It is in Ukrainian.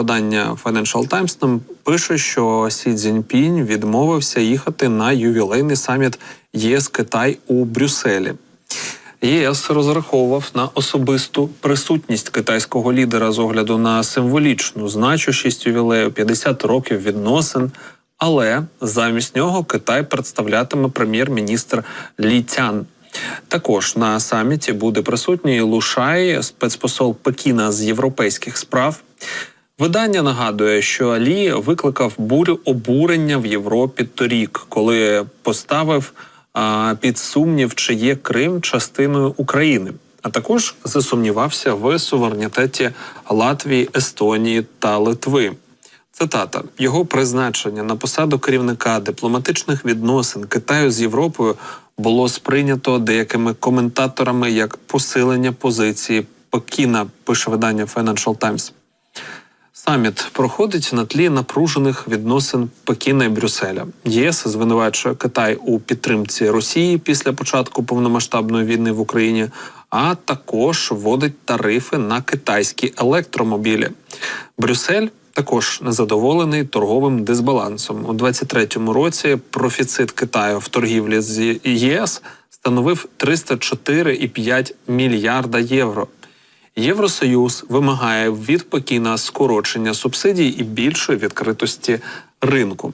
Видання Financial Times нам пише, що Сі Цзіньпінь відмовився їхати на ювілейний саміт ЄС Китай у Брюсселі. ЄС розраховував на особисту присутність китайського лідера з огляду на символічну значущість ювілею 50 років відносин. Але замість нього Китай представлятиме прем'єр-міністр Лі Цян. Також на саміті буде присутній Лушай, спецпосол Пекіна з європейських справ. Видання нагадує, що Лі викликав бурю обурення в Європі торік, коли поставив а, під сумнів, чи є Крим частиною України, а також засумнівався в суверенітеті Латвії, Естонії та Литви. Цитата його призначення на посаду керівника дипломатичних відносин Китаю з Європою було сприйнято деякими коментаторами як посилення позиції Пекіна, пише видання Financial Times. Саміт проходить на тлі напружених відносин Пекіна і Брюсселя. ЄС звинувачує Китай у підтримці Росії після початку повномасштабної війни в Україні, а також вводить тарифи на китайські електромобілі. Брюссель також незадоволений торговим дисбалансом. У 2023 році профіцит Китаю в торгівлі з ЄС становив 304,5 мільярда євро. Євросоюз вимагає від скорочення субсидій і більшої відкритості ринку.